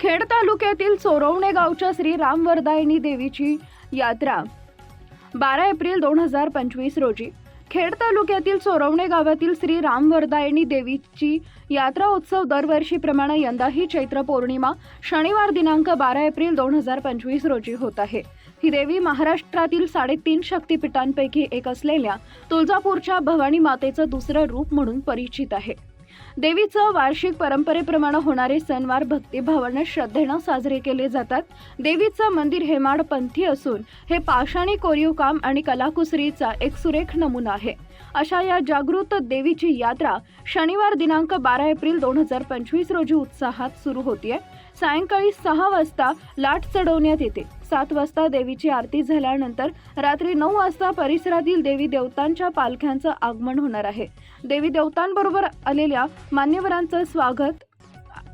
खेड तालुक्यातील चोरवणे गावच्या श्री रामवरदायिनी देवीची यात्रा. बारा एप्रिल दोन हजार पंचवीस रोजी खेड तालुक्यातील चोरवणे गावातील श्री रामवरदायिनी देवीची यात्रा उत्सव दरवर्षीप्रमाणे यंदाही चैत्र पौर्णिमा शनिवार दिनांक बारा एप्रिल दोन हजार पंचवीस रोजी होत आहे. ही देवी महाराष्ट्रातील साडेतीन शक्तिपीठांपैकी एक असलेल्या तुळजापूरच्या भवानी मातेचं दुसरं रूप म्हणून परिचित आहे. देवीचं वार्षिक परंपरेप्रमाणे होणारे सणवार भक्तिभावानं श्रद्धेनं साजरे केले जातात. देवीचं मंदिर हेमाड पंथी असून हे पाषाणी कोरीव काम आणि कलाकुसरीचा एक सुरेख नमुना आहे. अशा या जागृत देवीची यात्रा शनिवार दिनांक बारा एप्रिल दोन हजार पंचवीस रोजी उत्साहात सुरू होतीये. सायंकाळी सहा वाजता लाट चढवण्यात येते. सात वाजता देवीची आरती झाल्यानंतर रात्री नऊ वाजता परिसरातील देवी देवतांच्या पालख्यांचं आगमन होणार आहे. देवी देवतांबरोबर आलेल्या मान्यवरांचं स्वागत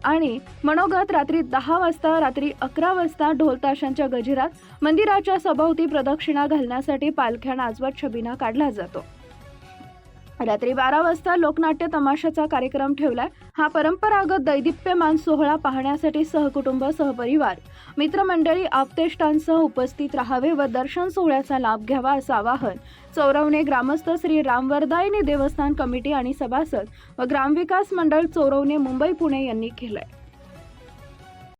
आणि मनोगत रात्री दहा वाजता रात्री अकरा वाजता ढोलताशांच्या गजरात गजिरात मंदिराच्या सभोवती प्रदक्षिणा घालण्यासाठी पालख्या नाचवत छबिना काढला जातो. रात्री बारा वाजता लोकनाट्य तमाशाचा कार्यक्रम ठेवलाय. हा परंपरागत दैदिप्यमान सोहळा पाहण्यासाठी सहकुटुंब सहपरिवार मित्रमंडळी आपतेष्टांसह उपस्थित राहावे व दर्शन सोहळ्याचा लाभ घ्यावा असं आवाहन चौरवणे ग्रामस्थ श्री रामवरदायिनी देवस्थान कमिटी आणि सभासद व ग्रामविकास मंडळ चोरवणे मुंबई पुणे यांनी केलंय.